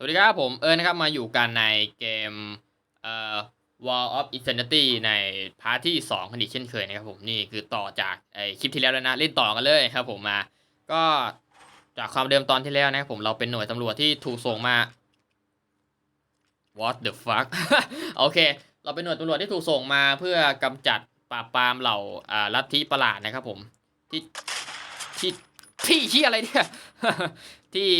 สวัสดีครับผมเอิร์นนะครับมาอยู่กันในเกมเอ่อ Wall of Insanity ในพาร์ทที่2กันอีกเช่นเคยนะครับผมนี่คือต่อจากไอคลิปที่แล้วแล้วนะเล่นต่อกันเลยครับผมมาก็จากความเดิมตอนที่แล้วนะครับผมเราเป็นหน่วยตำรวจที่ถูกส่งมา What the fuck โอเค เราเป็นหน่วยตำรวจที่ถูกส่งมาเพื่อกำจัดปราบปรามเหล่าอ่าลัทธิประหลาดนะครับผมที่ที่ที่อะไรเนี่ย ที่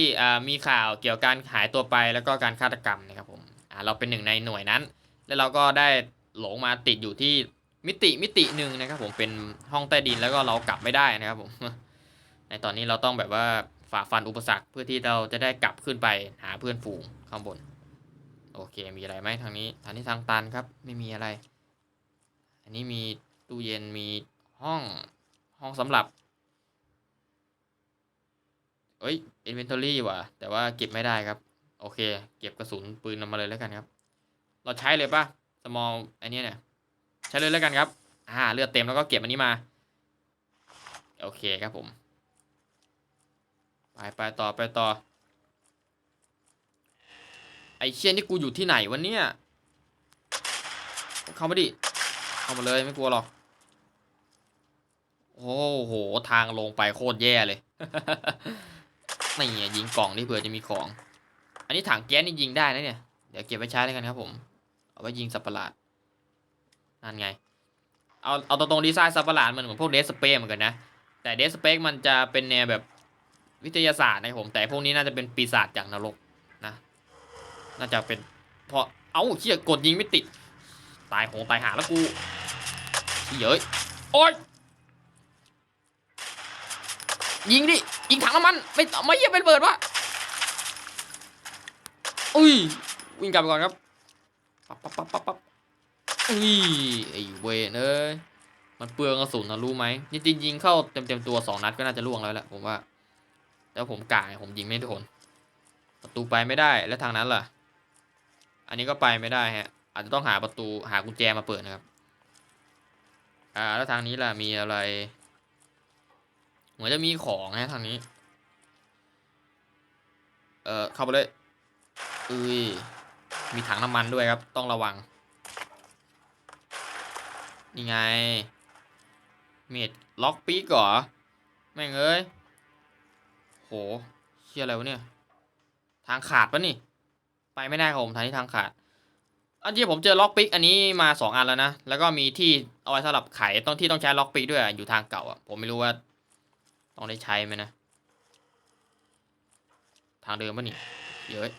มีข่าวเกี่ยวกับการหายตัวไปแล้วก็การฆาตกรรมนะครับผมเราเป็นหนึ่งในหน่วยนั้น แล้วเราก็ได้หลงมาติดอยู่ที่มิติมิติหนึ่งนะครับผมเป็นห้องใต้ดินแล้วก็เรากลับไม่ได้นะครับผมในตอนนี้เราต้องแบบว่าฝ่าฟันอุปสรรคเพื่อที่เราจะได้กลับขึ้นไปหาเพื่อนฝูงข้างบน โอเคมีอะไรไหมทางนี้ทางนี้ทางตันครับ ไม่มีอะไร อันนี้มีตู้เย็นมีห้องห้องสำหรับ เอ้ย inventory ว่ะ แต่ว่าเก็บไม่ได้ครับ โอเค เก็บกระสุนปืนนำมาเลยแล้วกันครับ เราใช้เลยปะ small อันนี้เนี่ย ใช้เลยแล้วกันครับ อ่า เลือดเต็มแล้วก็เก็บอันนี้มา โอเคครับผม ไปไปต่อไปต่อ ไอเชี่ยนี่กูอยู่ที่ไหนวะเนี่ย เข้ามาดิ เข้ามาเลยไม่กลัวหรอก โอ้โห ทางลงไปโคตรแย่เลย นี่ไงยิงกล่องนี่เผื่อจะมีของ อันนี้ถังแก๊สนี่ยิงได้นะเนี่ย เดี๋ยวเก็บไว้ใช้แล้วกันครับผม เอาไว้ยิงสัตว์ประหลาด นั่นไง เอาเอาตรงๆดีไซน์สัตว์ประหลาดมันเหมือนพวกเดสเปเหมือนกันนะ แต่เดสเปมันจะเป็นแนวแบบวิทยาศาสตร์นะผม แต่พวกนี้น่าจะเป็นปีศาจจากนรกนะ น่าจะเป็นเพราะ เอ้าเชี่ยกดยิงไม่ติด ตายโหงตายหาแล้วกูเย้ยโอ๊ย ยิงดิ ยิงถังน้ำมัน ไม่ไม่เยี่ยเป็นเบิดวะอุ้ย วิ่งกลับไปก่อนครับ ปั๊บปั๊บปั๊บปั๊บปั๊บอุ้ย ไอ้เวนเอ้ย มันเปลืองกระสุนนะรู้ไหมจริงยิงเข้าเต็มเต็มตัวสองนัดก็น่าจะล่วงแล้วแหละผมว่าแต่ว่าผมกะไงผมยิงไม่โดนประตูไปไม่ได้ แล้วทางนั้นล่ะ อันนี้ก็ไปไม่ได้ฮะ อาจจะต้องหาประตูหากุญแจมาเปิดนะครับ อ่า แล้วทางนี้ล่ะ มีอะไร เหมือนจะมีของนะทางนี้ เอ่อเข้าไปเลยอุ้ยมีถังน้ำมันด้วยครับ ต้องระวัง นี่ไง เมดล็อกปีกเหรอ แม่งเอ้ย โหเชี่ยอะไรวะเนี่ย ทางขาดปะนี่ ไปไม่ได้ครับผมทางนี้ทางขาด อันที่ผมเจอล็อกปิกอันนี้มาสองอันแล้วนะ แล้วก็มีที่เอาไว้สำหรับไขต้องที่ต้องใช้ล็อกปิกด้วยอะอยู่ทางเก่าอะ ผมไม่รู้ว่า ต้องได้ใช้ไหมนะ ทางเดิมปะนี่ เยอะ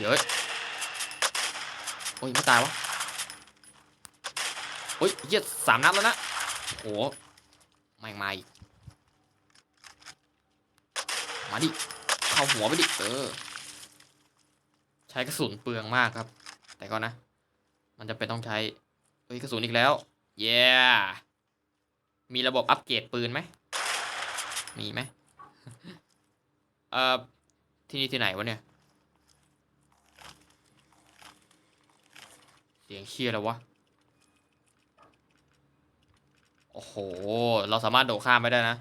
เยอะโอ้ยไม่ตายวะโอ้ยเหี้ยสามนัดแล้วนะโอ้โหไม่งมาอีก มาดิ เข้าหัวไปดิ เออ ใช้กระสุนเปลืองมากครับ แต่ก็นะ มันจะเป็นต้องใช้เฮ้ยกระสุนอีกแล้ว เย้มีระบบอัปเกรดปืนไหม มีไหมเอ่อที่นี่ที่ไหนวะเนี่ย เสียงเชียร์แล้ววะ โอ้โห เราสามารถโดดข้ามไปได้นะ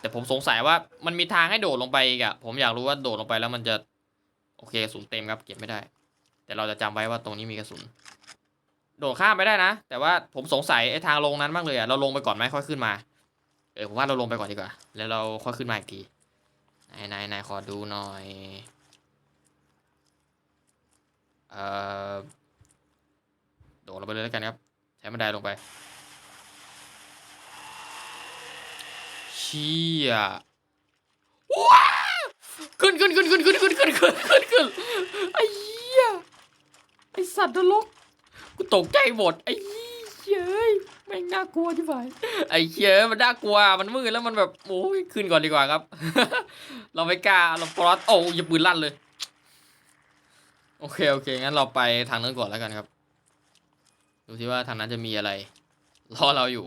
แต่ผมสงสัยว่ามันมีทางให้โดดลงไปอีกอะผมอยากรู้ว่าโดดลงไปแล้วมันจะ โอเคกระสุนเต็มครับ เก็บไม่ได้ แต่เราจะจำไว้ว่าตรงนี้มีกระสุน โดดข้ามไปได้นะ แต่ว่าผมสงสัยไอ้ทางลงนั้นมากเลยอะเราลงไปก่อนไหมค่อยขึ้นมา ออผมว่าเราลงไปก่อนดีกว่า แล้วเราค่อยขึ้นมาอีกทีไหนไหนไหนขอดูหน่อยเอ่อโดดลงไปเลยแล้วกันครับใช้บันไดลงไปเชี่ยว้าขึ้นขึ้นขึ้นขึ้นขึ้นขึ้นขึ้นขึ้นขึ้นขึ้นไอ้เหี้ยไอ้สัตว์นรกกูตกใจหมดไอ้เหี้ย เอ้ยแม่งน่ากลัวที่ไหนไอ้เหี้ยมันน่ากลัวมันมืดแล้วมันแบบโอ้ยขึ้นก่อนดีกว่าครับ เราไม่กล้าเราปลอดโอ้ยย่าปืนลั่นเลย โอเคโอเคงั้นเราไปทางนั้นก่อนแล้วกันครับ ดูที่ว่าทางนั้นจะมีอะไรรอเราอยู่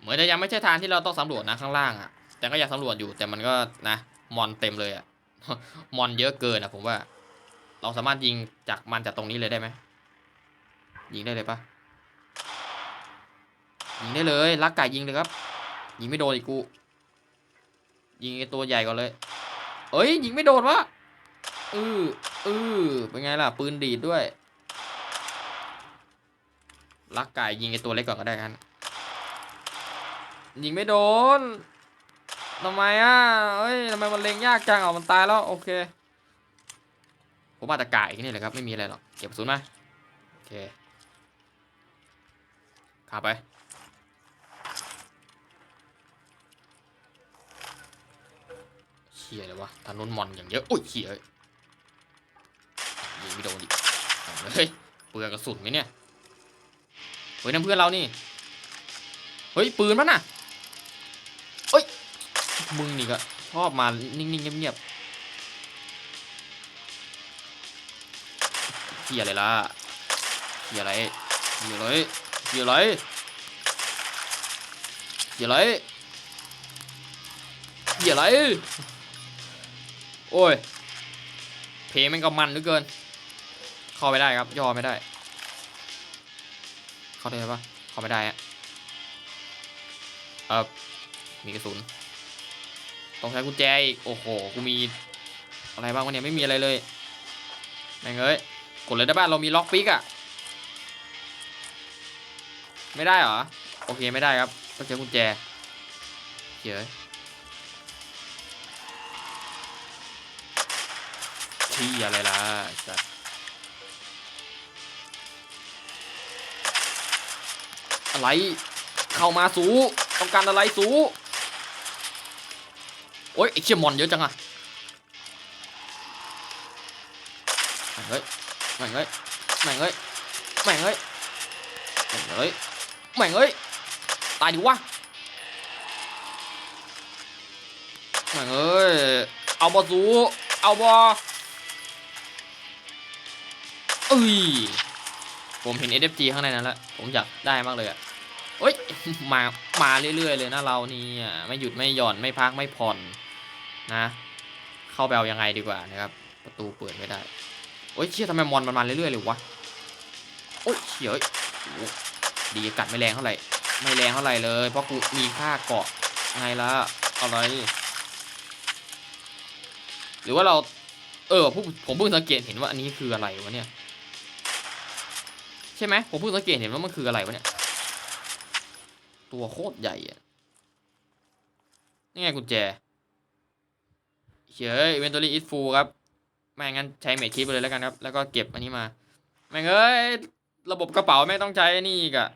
เหมือนจะยังไม่ใช่ทางที่เราต้องสำรวจนะข้างล่างอะแต่ก็อยากสำรวจอยู่แต่มันก็นะมอนเต็มเลยอะมอนเยอะเกินอะผมว่า เราสามารถยิงจากมันจากตรงนี้เลยได้ไหมยิงได้เลยปะ ยิงได้เลยลักไก่ยิงเลยครับ ยิงไม่โดนอีกกู ยิงไอตัวใหญ่ก่อนเลย เอ้ยยิงไม่โดนวะอืออือเป็นไงล่ะ ปืนดีดด้วยลักไก่ยิงไอตัวเล็กก่อนก็ได้กันยิงไม่โดนทำไมอะเอ้ยทำไมมันเล็งยากจังเอามันตายแล้วโอเค ผมอาจจะไก่นี่แหละครับ ไม่มีอะไรหรอก เก็บศูนย์มาโอเคขับไป เชี่ยเลยวะทางนู้นมอนอย่างเยอะอุ้ยเชี่ยเอ้ยยิงไม่โดนดิเฮ้ยเปลือกกระสุนไหมเนี่ยเฮ้ยนั่นเพื่อนเรานี่เฮ้ยปืนมันน่ะเฮ้ยมึงนี่ก็ชอบมานิ่งๆเงียบๆเฮียอะไรล่ะเฮียอะไรเฮียอะไรเฮียอะไรเฮียอะไรเฮียอะไร โอ้ย เพลงมันก็มันเหลือเกิน เข้าไม่ได้ครับ ย่อไม่ได้ เข้าได้ปะเข้าไม่ได้อะเออมีกระสุน ต้องใช้กุญแจอีก โอ้โห กูมี อะไรบ้างวะเนี่ย ไม่มีอะไรเลยแม่งเอ้ย กดเลยได้ป่ะ เรามีล็อกปิกอะไม่ได้เหรอ โอเคไม่ได้ครับ ต้องใช้กุญแจเฮ้ย ที่อะไรล่ะไอ้สัสอะไร เข้ามาสูต้องการอะไรสูโอ๊ยไอ้เชี่ยมอนเยอะจังอะแม่งเอ้ยแม่งเอ้ยแม่งเอ้ยแม่งเอ้ยแม่งเอ้ยแม่งเอ้ยตายดิวะแม่งเอ้ยเอาบอสูเอาบอเอ้ยผมเห็น SFG ข้างในนั้นแล้วผมอยากได้มากเลยอะเฮ้ยมามาเรื่อยๆเลยนะเรานี่อะไม่หยุดไม่หย่อนไม่พักไม่ผ่อนนะ เข้าไปเอายังไงดีกว่านะครับ ประตูเปิดไม่ได้โอ้ยเชี่ยทำไมมอนมันมาเรื่อยๆเลยวะโอ้ยเชี่ยเอ้ยโอ้โหดีกัดไม่แรงเท่าไหร่ไม่แรงเท่าไหร่เลย เพราะกูมีค่าเกาะไงล่ะอะไรหรือว่าเราเออผมเพิ่งสังเกตเห็นว่าอันนี้คืออะไรวะเนี่ย ใช่ไหมผมเพิ่งสังเกตเห็นว่ามันคืออะไรวะเนี่ย ตัวโคตรใหญ่อะนี่ไงกุญแจเฉยเวนตอรี่อิทฟูครับ ไม่งั้นใช้เมดคิปไปเลยแล้วกันครับ แล้วก็เก็บอันนี้มาไม่งเอ้ย ระบบกระเป๋าไม่ต้องใช้นี่กะ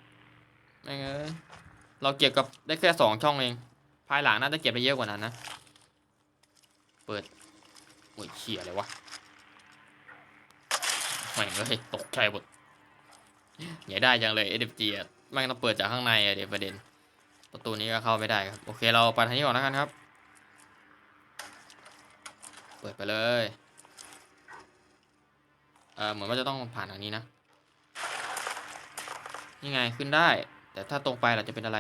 ไม่งเอ้ย เราเก็บกับได้แค่สองช่องเอง ภายหลังน่าจะเก็บได้เยอะกว่านั้นนะ เปิด โอ้ยเขี่ยอะไรวะไม่งเอ้ย ตกใจหมด อย่าได้จังเลย SFG อะแม่งต้องเปิดจากข้างในอะเดี๋ยวประเด็น ประตูนี้ก็เข้าไม่ได้ครับ โอเคเราไปทางนี้ก่อนแล้วกันครับ เปิดไปเลยเออเหมือนว่าจะต้องผ่านทางนี้นะนี่ไงขึ้นได้ แต่ถ้าตรงไปเราจะเป็นอะไร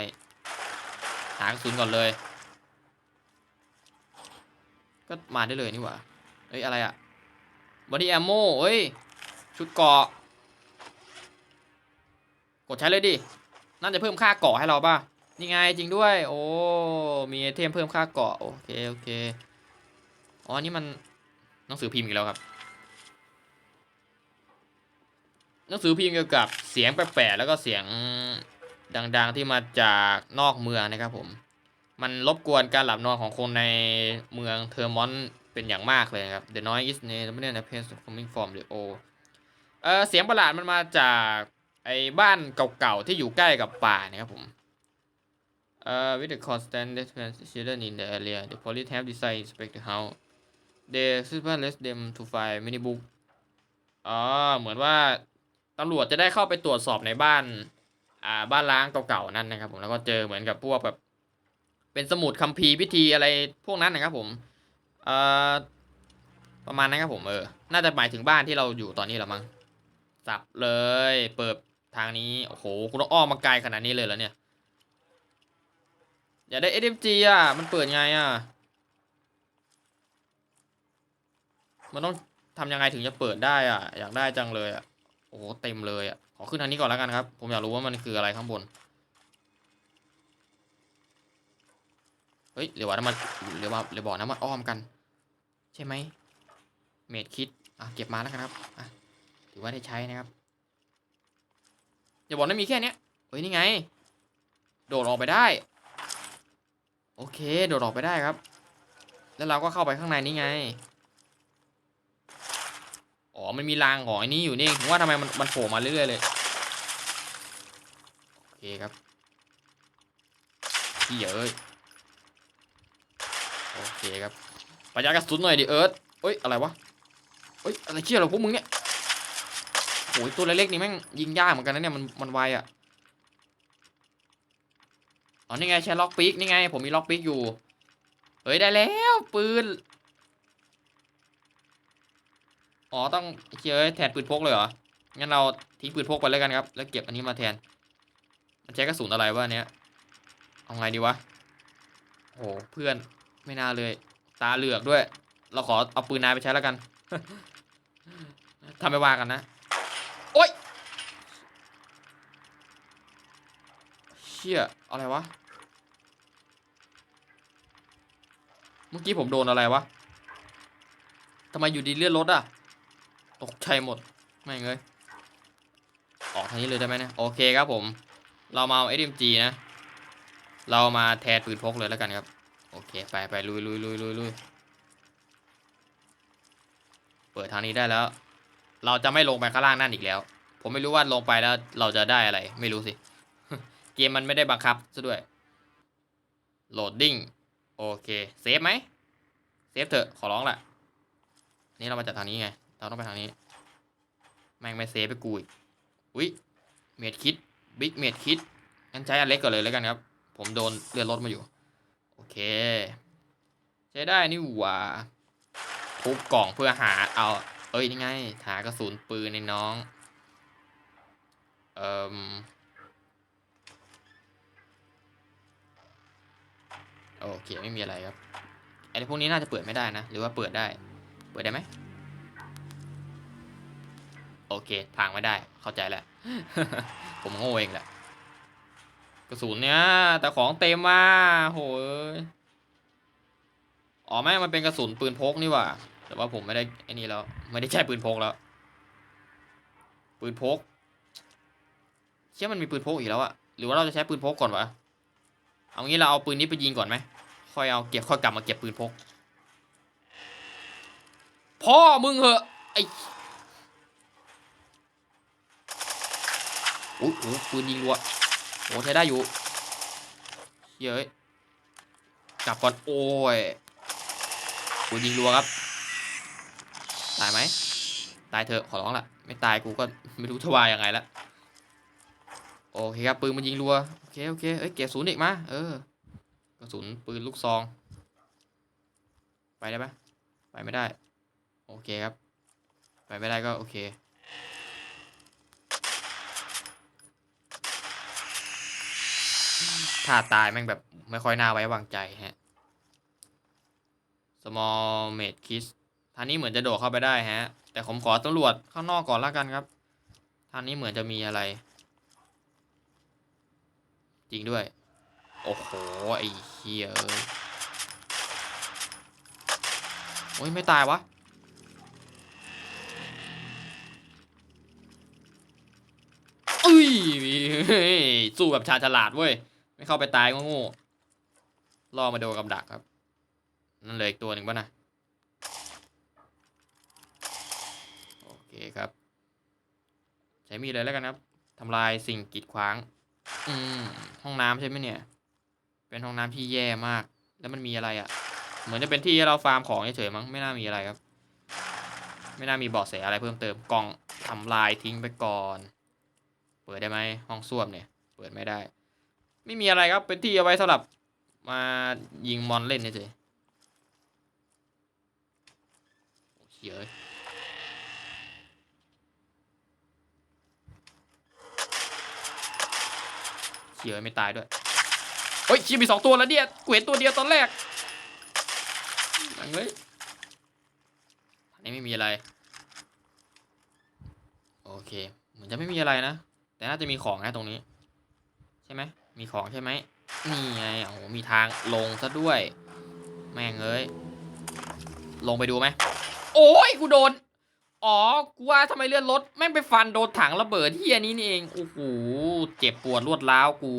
หากระสุนก่อนเลย ก็มาได้เลยนี่หว่าเอ้ยอะไรอะบอดี้แอมโมเอ้ย ชุดเกาะ กดใช้เลยดิ น่าจะเพิ่มค่าเกาะให้เราป่ะ นี่ไงจริงด้วย โอ้ มีไอเทมเพิ่มค่าเกาะ โอเคโอเค อ๋อ นี่มันหนังสือพิมพ์อีกแล้วครับ หนังสือพิมพ์เกี่ยวกับเสียงแปลกๆแล้วก็เสียงดังๆที่มาจากนอกเมืองนะครับผม มันรบกวนการหลับนอนของคนในเมืองเทอร์มอนเป็นอย่างมากเลยครับ The noise is n a ไม่ได้นะ p a c e coming from the o เออเสียงประหลาดมันมาจาก ไอ้บ้านเก่าๆที่อยู่ใกล้กับป่านะครับผมเอ่อ with the constant children in the area the police have decided to inspect the house they supervise them to find many book อ๋อเหมือนว่าตำรวจจะได้เข้าไปตรวจสอบในบ้านอ่าบ้านล้างเก่าๆนั่นนะครับผมแล้วก็เจอเหมือนกับพวกแบบเป็นสมุดคัมภีร์พิธีอะไรพวกนั้นนะครับผมเอ่อประมาณนั้นครับผมเออ น่าจะหมายถึงบ้านที่เราอยู่ตอนนี้แหละมั้งสับเลย เปิด ทางนี้โอ้โหคุณต้องอ้อมมาไกลขนาดนี้เลยเหรอเนี่ย อย่าได้ SMG อะ มันเปิดไงอะ มันต้องทำยังไงถึงจะเปิดได้อะ อยากได้จังเลยอะ โอ้โหเต็มเลยอะ ขอขึ้นทางนี้ก่อนแล้วกันครับ ผมอยากรู้ว่ามันคืออะไรข้างบน เฮ้ยเดี๋ยวว่าน้ำมันเดี๋ยวว่าเดี๋ยวบอกน้ำมันอ้อมกัน ใช่ไหมเมดคิดอะเก็บมาแล้วกันครับอะถือว่าได้ใช้นะครับ อย่าบอกนะมีแค่เนี้ยเฮ้ยนี่ไง โดดออกไปได้ โอเค โดดออกไปได้ครับ แล้วเราก็เข้าไปข้างในนี่ไง อ๋อ มันมีรางของไอ้นี้อยู่นี่ผมว่าทำไมมันมันโผล่มาเรื่อยๆเลย โอเคครับเหี้ยเอ้ยโอเคครับประหยัดกระสุนหน่อยดิเอิร์ธเอ้ยอะไรวะเอ้ยอะไรเชี่ยเรอพวกมึงเนี่ย โอ้ยตัวเล็กๆนี่แม่งยิงยากเหมือนกันนะเนี่ยมันมันไวอะอ๋อนี่ไงใช้ล็อกปิกนี่ไง ผมมีล็อกปิกอยู่ เฮ้ยได้แล้วปืน อ๋อต้องเชื่อแทนปืนพกเลยเหรอ งั้นเราทิ้งปืนพกไปแล้วกันครับ แล้วเก็บอันนี้มาแทน มันใช้กระสุนอะไรวะเนี้ย เอาไงดีวะ โอ้เพื่อนไม่น่าเลย ตาเหลือกด้วย เราขอเอาปืนนายไปใช้แล้วกันทำไม่ว่ากันนะ โอ๊ย เชี่ยอะไรวะ เมื่อกี้ผมโดนอะไรวะทำไมอยู่ดีเลื่อนรถอะตกใจหมด ไม่เลยออกทางนี้เลยได้ไหมเนี่ย โอเคครับผม เรามาเอา SMG นะ เรามาแทนปืนพกเลยแล้วกันครับ โอเค ไปไปลุยลุยลุยลุยลุยเปิดทางนี้ได้แล้ว เราจะไม่ลงไปข้างล่างนั่นอีกแล้ว ผมไม่รู้ว่าลงไปแล้วเราจะได้อะไร ไม่รู้สิ เกมมันไม่ได้บังคับซะด้วยโหลดดิ้งโอเคเซฟไหมเซฟเถอะขอร้องแหละนี่เรามาจากทางนี้ไง เราต้องไปทางนี้ แม่งไม่เซฟไปกูอีกอุ้ยเมดคิดบิ๊กเมดคิดงั้นใช้อันเล็กก่อนเลยแล้วกันครับ ผมโดนเลื่อนรถมาอยู่ โอเค ใช้ได้นี่หว่าทุบกล่องเพื่อหาเอา เอ้ยนี่ไงหากระสุนปืนในน้อง เอ่ม โอเคไม่มีอะไรครับไอ้พวกนี้น่าจะเปิดไม่ได้นะ หรือว่าเปิดได้ เปิดได้ไหมโอเคทางไม่ได้เข้าใจแล้ว ผมโง่เองแหละกระสุนเนี้ยแต่ของเต็มมาโหยอ๋อไม่มันเป็นกระสุนปืนพกนี่ว่าแต่ว่าผมไม่ได้ไอ้นี่แล้ว ไม่ได้ใช้ปืนพกแล้ว ปืนพกเชื่อมันมีปืนพกอีกแล้วอะหรือว่าเราจะใช้ปืนพกก่อนวะ เอางี้เราเอาปืนนี้ไปยิงก่อนไหมค่อยเอาเก็บค่อยกลับมาเก็บปืนพก พ่อมึงเหอะไอ้โอ้โหปืนยิงรัวโอ้ใช้ได้อยู่เย้ยกลับก่อนโอ้ยปืนยิงรัวครับ ตายไหมตายเถอะขอร้องละไม่ตายกูก็ไม่รู้จะวายยังไงละ โอเคครับปืนมันยิงรัวโอเคโอเคเอ้ยเก็บศูนย์อีกมาเออกระสุนปืนลูกซอง ไปได้ปะไปไม่ได้ โอเคครับ ไปไม่ได้ก็โอเคถ้าตายแม่งแบบไม่ค่อยน่าไว้วางใจฮะ small made kiss ทางนี้เหมือนจะโดดเข้าไปได้ฮะ แต่ผมขอตำรวจข้างนอกก่อนละกันครับทางนี้เหมือนจะมีอะไร จริงด้วย โอ้โห ไอ้เฮียเอ้ยโอ้ย ไม่ตายวะเอ้ยเฮ้ย สู้แบบชาฉลาดเว้ย ไม่เข้าไปตายก็โง่ล่อมาโดนกับดักครับ นั่นเลยอีกตัวหนึ่งป่ะนะ โอเคครับ ใช้มีดเลยแล้วกันครับทำลายสิ่งกีดขวาง อืมห้องน้ำใช่ไหมเนี่ย เป็นห้องน้ำที่แย่มาก แล้วมันมีอะไรอะ่ะ เหมือนจะเป็นที่เราฟาร์มของเฉยๆมั้ง ไม่น่ามีอะไรครับ ไม่น่ามีเบาะแสอะไรเพิ่มเติม กล่องทำลายทิ้งไปก่อน เปิดได้ไหมห้องส้วมเนี่ย เปิดไม่ได้ ไม่มีอะไรครับ เป็นที่เอาไว้สำหรับมายิงมอนเล่นเฉยๆโอ้เฉย เฉยไม่ตายด้วยเฮ้ยเชียมีสองตัวแล้วเนี่ยกูเห็นตัวเดียวตอนแรกแม่งเลยอันนี้ไม่มีอะไร โอเค เหมือนจะไม่มีอะไรนะ แต่น่าจะมีของนะตรงนี้ ใช่ไหม มีของใช่ไหม นี่ไง โอ้โห มีทางลงซะด้วย แม่งเอ้ย ลงไปดูไหมโโอ้ย กูโดน อ๋อ กูว่าทำไมเลื่อนรถแม่งไปฟันโดนถังระเบิดที่อันนี้นี่เอง โอ้โห เจ็บปวดรวดร้าวกู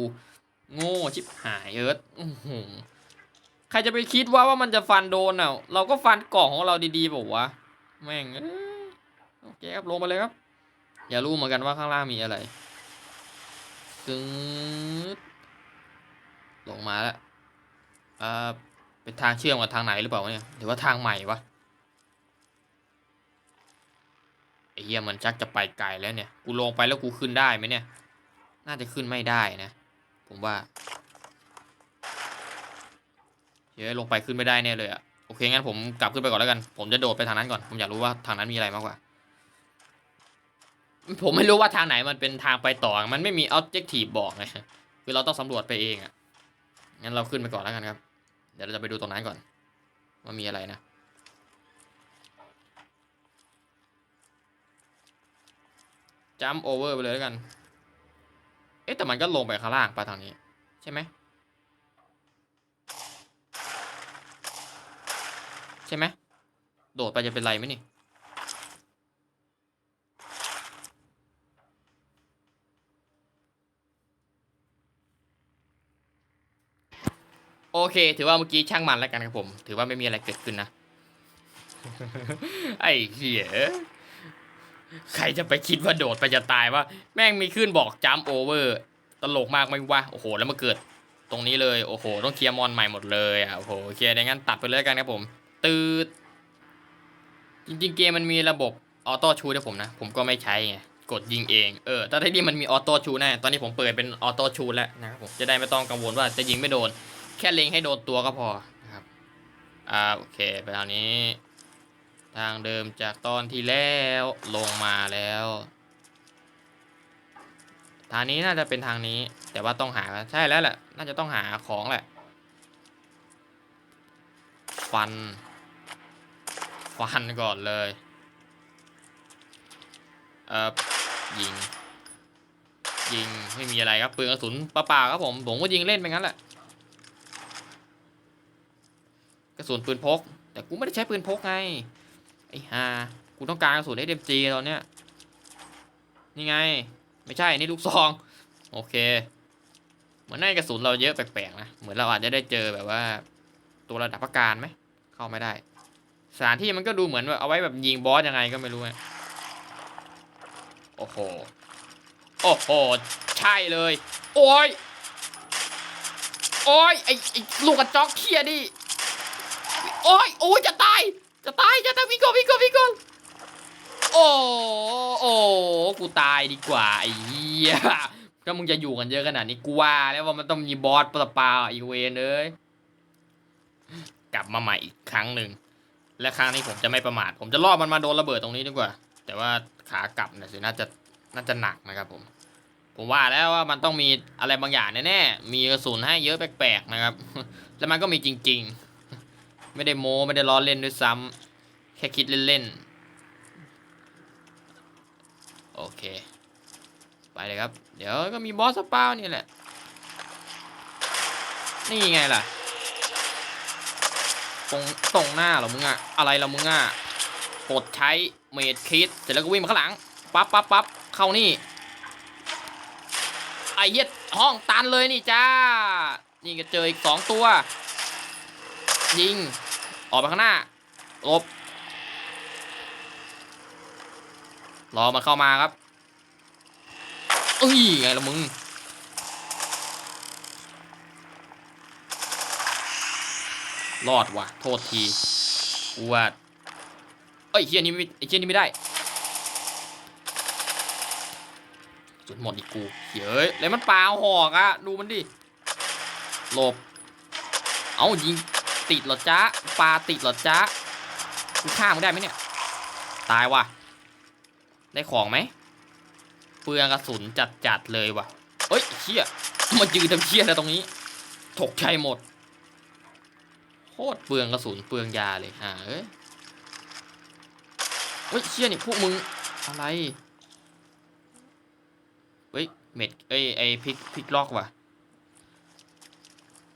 โง่ชิบหายเอิร์ธอื้อหือใครจะไปคิดว่าว่ามันจะฟันโดนอะ เราก็ฟันกล่องของเราดีๆบอกวะแม่งโอเคครับลงมาเลยครับ อย่ารู้เหมือนกันว่าข้างล่างมีอะไรซึดลงมาแล้วเอ่อเป็นทางเชื่อมกับทางไหนหรือเปล่าเนี่ยหรือว่าทางใหม่วะ เหี้ยมันชักจะไปไกลแล้วเนี่ย กูลงไปแล้วกูขึ้นได้ไหมเนี่ย น่าจะขึ้นไม่ได้นะ ผมว่าเฮ้ยลงไปขึ้นไม่ได้แน่เลยอะโอเคงั้นผมกลับขึ้นไปก่อนแล้วกัน ผมจะโดดไปทางนั้นก่อน ผมอยากรู้ว่าทางนั้นมีอะไรมากกว่า ผมไม่รู้ว่าทางไหนมันเป็นทางไปต่อ มันไม่มี objective บอกไงคือเราต้องสำรวจไปเองอะงั้นเราขึ้นไปก่อนแล้วกันครับ เดี๋ยวเราจะไปดูตรงนั้นก่อนว่ามีอะไรนะ jump over ไปเลยแล้วกัน เอ๊ะแต่มันก็ลงไปข้างล่างปะทางนี้ ใช่ไหมใช่ไหมโดดไปจะเป็นไรไหมนี่โอเค ถือว่าเมื่อกี้ช่างมันแล้วกันครับผม ถือว่าไม่มีอะไรเกิดขึ้นนะ ไอ้เหี้ย ใครจะไปคิดว่าโดดไปจะตายวะแม่งมีขึ้นบอกจัมโอเวอร์ ตลกมากไหมวะโอ้โห แล้วมาเกิดตรงนี้เลย โอ้โห ต้องเคลียร์มอนใหม่หมดเลยอะโอ้โหโอเคดังนั้นตัดไปเลยกันครับผม ตืดจริงๆเกมมันมีระบบออโต้ชูให้ผมนะ ผมก็ไม่ใช้ไงกดยิงเองเออแต่ที่นี่มันมีออโต้ชูแน่ตอนนี้ผมเปิดเป็นออโต้ชูแล้วนะครับผมจะได้ไม่ต้องกังวลว่าจะยิงไม่โดน แค่เล็งให้โดนตัวก็พอนะครับอ่าโอเค ไปทางนี้ ทางเดิมจากตอนที่แล้วลงมาแล้ว ทางนี้น่าจะเป็นทางนี้ แต่ว่าต้องหาใช่แล้วแหละ น่าจะต้องหาของแหละ ฟัน ฟันก่อนเลย เอ่อ ยิง ยิง ไม่มีอะไรครับปืนกระสุนเปล่าๆครับผม ผมก็ยิงเล่นไปงั้นแหละ กระสุนปืนพก แต่กูไม่ได้ใช้ปืนพกไง ไอ้ห่ากูต้องการกระสุน SMG ตอนเนี้ย นี่ไง ไม่ใช่ นี่ลูกซอง โอเค เหมือนในกระสุนเราเยอะแปลกๆนะ เหมือนเราอาจจะได้เจอแบบว่า ตัวระดับประการไหม เข้าไม่ได้ สถานที่มันก็ดูเหมือนแบบเอาไว้แบบยิงบอสยังไงก็ไม่รู้ไงโอ้โห โอ้โห ใช่เลย โอ้ย โอ้ยไอ้ไอ้ลูกกระจอกเคียดิ โอ้ย โอ้ยจะตาย จะตายจะตายวิ่งก่อนวิ่งก่อนวิ่งก่อนโอ้โอ้กูตายดีกว่าไอ้เหี้ยถ้ามึงจะอยู่กันเยอะขนาดนี้กูว่าแล้วว่ามันต้องมีบอสปะปาอีเวนเลยกลับมาใหม่อีกครั้งหนึ่งและครั้งนี้ผมจะไม่ประมาท ผมจะล่อมันมาโดนระเบิดตรงนี้ดีกว่า แต่ว่าขากลับเนี่ยสิน่าจะน่าจะหนักนะครับผม ผมว่าแล้วว่ามันต้องมีอะไรบางอย่างแน่ๆมีกระสุนให้เยอะแปลกๆนะครับ แล้วมันก็มีจริง ๆ ไม่ได้โม้ไม่ได้ล้อเล่นด้วยซ้ำแค่คิดเล่นๆโอเค ไปเลยครับ เดี๋ยวก็มีบอสสปาวนี่แหละ นี่ไงล่ะตรงตรงหน้าเหรอมึงอะอะไรเหรอมึงอะกดใช้เมดคิดเสร็จแล้วก็วิ่งมาข้างหลังปั๊บปั๊บปั๊บเข้านี่ไอ้เหี้ยห้องตันเลยนี่จ้า นี่ก็เจออีกสองตัว ยิง ออกไปข้างหน้าลบรอมันเข้ามาครับเอ้ยไงละมึง รอดว่ะ โทษทีกูว่าเอ้ยเฮียนี่ไม่เฮียนี่ไม่ได้จุดหมดอีกกูเฮ้ยแล้วมันปาหอกอะดูมันดิหลบ เอายิง ติดหรอจ๊ะปลาติดหรอจ๊ะกูฆ่ามึงได้ไหมเนี่ย ตายว่ะ ได้ของไหมเปลืองกระสุนจัดจัดๆเลยว่ะเอ้ยเชี่ยมายืนทำเชี่ยอะไรตรงนี้ถกชัยหมดโคตรเปลืองกระสุนเปลืองยาเลยฮ่าเอ้ยเฮ้ยเชี่ยนี่พวกมึงอะไรเฮ้ยเม็ดเอ้ยไอพลิกพลิกล็อกว่ะ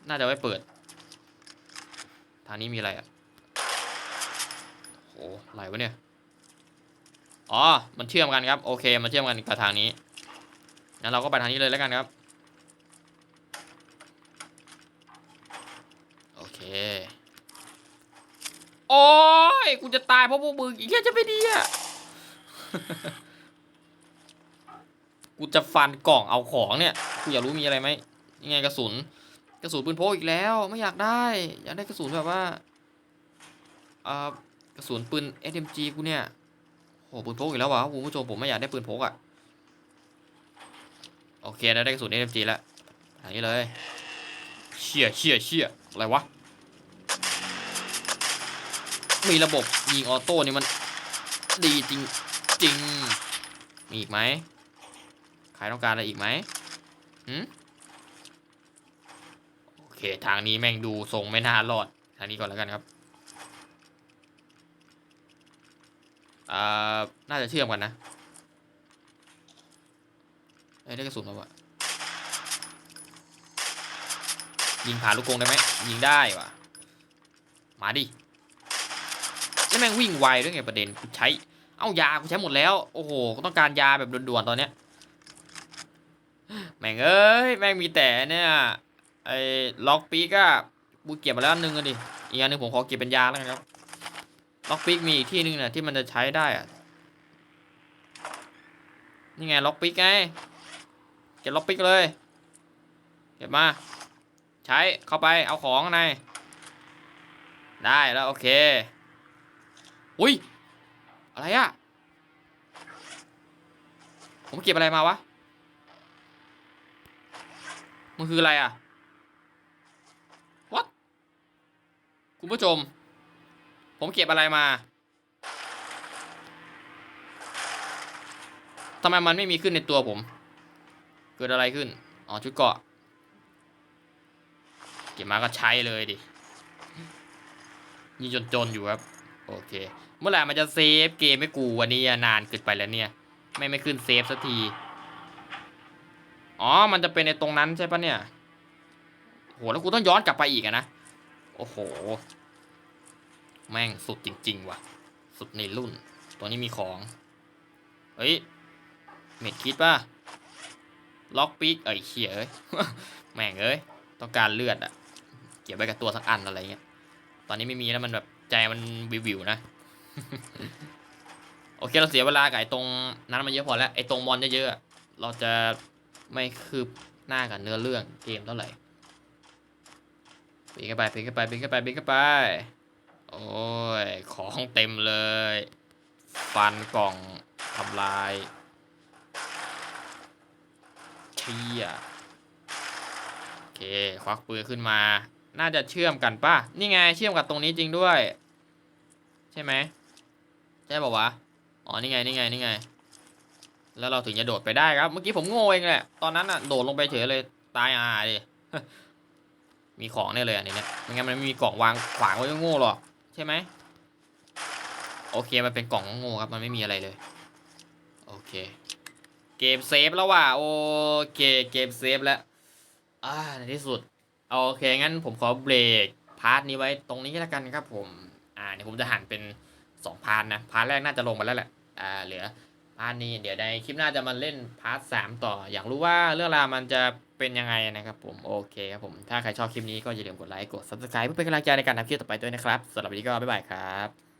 น่าจะไว้เปิด ทางนี้มีอะไรอะโอ้อะไรวะเนี่ย อ๋อ มันเชื่อมกันครับ โอเค มันเชื่อมกันกับทางนี้ งั้นเราก็ไปทางนี้เลยแล้วกันครับ โอเค โอ้ย กูจะตายเพราะพวกมึงอีกแค่จะไม่ดีอะ กูจะฟันกล่องเอาของเนี่ย กูอยากรู้มีอะไรไหมยังไงกระสุน กระสุนปืนพกอีกแล้วไม่อยากได้ อยากได้กระสุนแบบว่าเอ่อกระสุนปืน SMG กูเนี่ยโหปืนพกอีกแล้ววะคุณผู้ชมผมไม่อยากได้ปืนพกอะ่ะโอเคได้ได้กระสุน SMG แล้วอันนี้เลยเชี่ยเชี่ยเชี่ยอะไรวะมีระบบยิงออโต้นี่มันดีจริงจริงมีอีกไหมใครต้องการอะไรอีกไหมหืม เคทางนี้แม่งดูทรงไม่น่ารอด ทางนี้ก่อนแล้วกันครับอ่าน่าจะเชื่อมกันนะเอ้ได้กระสุนมาวะยิงผ่านลูกกงได้ไหมยิงได้วะมาดิแล้วแม่งวิ่งไวด้วยไงประเด็นกูใช้ เอ้ายากูใช้หมดแล้ว โอ้โหก็ต้องการยาแบบด่วนๆตอนเนี้ย แม่งเอ้ย แม่งมีแต่เนี่ย ไอ้ล็อกปีกอะกูเก็บมาแล้วนึงอะดิ อีกอันหนึงผมขอเก็บเป็นยาแล้วกันครับ ล็อกปิกมีอีกที่หนึ่งนี่ยที่มันจะใช้ได้อะนี่ไงล็อกปิกไง เก็บล็อกปิกเลย เก็บมา ใช้เข้าไปเอาของข้างใน ได้แล้วโอเค อุ้ย อะไรอะผมเก็บอะไรมาวะ มันคืออะไรอะ what คุณผู้ชม ผมเก็บอะไรมาทำไมมันไม่มีขึ้นในตัวผม เกิดอะไรขึ้น อ๋อ ชุดเกาะ เก็บมาก็ใช้เลยดินี่จนๆอยู่ครับ โอเค เมื่อไหร่มันจะเซฟเกมไม่กูวันนี้นานเกินไปแล้วเนี่ย ไม่ไม่ขึ้นเซฟสักที อ๋อ มันจะเป็นในตรงนั้นใช่ปะเนี่ย โห แล้วกูต้องย้อนกลับไปอีกอะนะ โอ้โห แม่งสุดจริง ๆ ว่ะ สุดในรุ่น ตัวนี้มีของ เฮ้ย เม็ดคิดป่ะ ล็อกปีกเอ้ยเขี่ยเอ้ย แม่งเอ้ย ต้องการเลือดอะเก็บไว้กับตัวสักอันอะไรเงี้ย ตอนนี้ไม่มีแล้วมันแบบใจมันวิวๆนะ โอเคเราเสียเวลากับไอ้ตรงนั้นมันเยอะพอแล้ว ไอ้ตรงมอนเยอะๆอะเราจะไม่คืบหน้ากับเนื้อเรื่องเกมเท่าไหร่ ปีนขึ้นไปปีนขึ้นไปปีนขึ้นไปปีนขึ้นไป โอ้ย ของเต็มเลย ฟันกล่องทำลายเชี่ยโอเค ควักปืนขึ้นมา น่าจะเชื่อมกันป่ะ นี่ไง เชื่อมกับตรงนี้จริงด้วย ใช่ไหม ใช่ป่าวะ อ๋อ นี่ไง นี่ไง นี่ไง แล้วเราถึงจะโดดไปได้ครับ เมื่อกี้ผมโง่เองแหละ ตอนนั้นอะโดดลงไปเฉยเลย ตายอ่าดิ มีของแน่เลยอันนี้เนี่ยไม่งั้นมันไม่มีกล่องวางขวางไว้ก็โง่หรอกใช่ไหมโอเคมันเป็นกล่องโง่ครับมันไม่มีอะไรเลยโอเคเกมเซฟแล้วว่ะโอเคเกมเซฟแล้วอ่าในที่สุดโอเคงั้นผมขอเบรกพาร์ทนี้ไว้ตรงนี้แล้วกันครับผมอ่าเดี๋ยวผมจะหั่นเป็นสองพาร์ทนะพาร์ทแรกน่าจะลงไปแล้วแหละอ่าเหลือพาร์ทนี้เดี๋ยวในคลิปหน้าจะมาเล่นพาร์ทสามต่อ อยากรู้ว่าเรื่องราวมันจะ เป็นยังไงนะครับผมโอเคครับผมถ้าใครชอบคลิปนี้ก็อย่าลืมกดไลค์กด subscribe เพื่อเป็นกำลังใจในการทำคลิปต่อไปด้วยนะครับสำหรับวันนี้ก็บ๊ายบายครับ